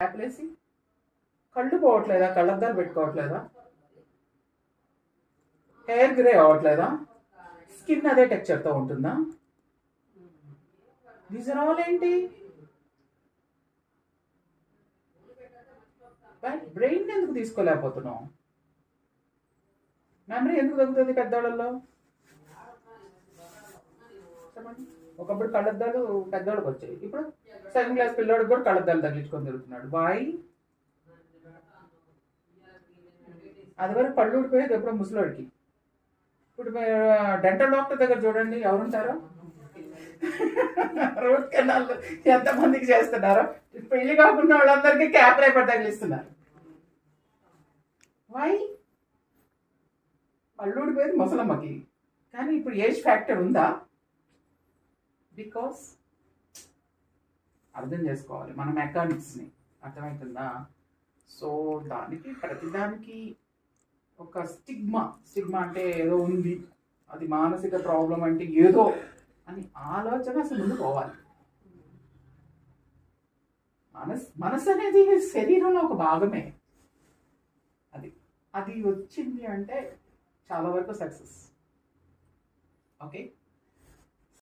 యాప్లేసి కళ్ళు పోవట్లేదా? కళ్ళద్దాలు పెట్టుకోవట్లేదా? హెయిర్ గ్రే అవ్వట్లేదా? స్కిన్ అదే టెక్చర్తో ఉంటుందా? దీస్ ఆర్ ఆల్ ఏంటి? బ్రెయిన్ ఎందుకు తీసుకోలేకపోతున్నాం మెమరీ ఎందుకు తగ్గుతుంది పెద్దవాళ్ళలో చెప్పండి ఒకప్పుడు కళ్ళద్దాలు పెద్దవాళ్ళకి వచ్చాయి. ఇప్పుడు సెకండ్ క్లాస్ పిల్లోడికి కూడా కళ్ళద్దాలు తగిలించుకొని తిరుగుతున్నాడు. బాయ్ అది వరకు పళ్ళు ఊడిపోయేది ఎప్పుడో ముసలోడికి. ఇప్పుడు డెంటల్ డాక్టర్ దగ్గర చూడండి ఎవరుంటారో? రూట్ కెనాల్ ఎంతమందికి చేస్తున్నారో? పెళ్ళి కాకుండా వాళ్ళందరికీ క్యాప్ రేపర్ తగిలిస్తున్నారు. వై పళ్ళు ఊడిపోయేది ముసలమ్మకి. కానీ ఇప్పుడు ఏజ్ ఫ్యాక్టర్ ఉందా? బికాస్ అర్థం చేసుకోవాలి. మన మెకానిక్స్ని అర్థమవుతుందా సో దానికి ప్రతిదానికి ఒక స్టిగ్మా స్టిగ్మా అంటే ఏదో ఉంది. అది మానసిక ప్రాబ్లం అంటే ఏదో అని ఆలోచన అసలు ముందు పోవాలి. మనస్ మనసు అనేది శరీరంలో ఒక భాగమే. అది. అది వచ్చింది అంటే చాలా వరకు సక్సెస్ ఓకే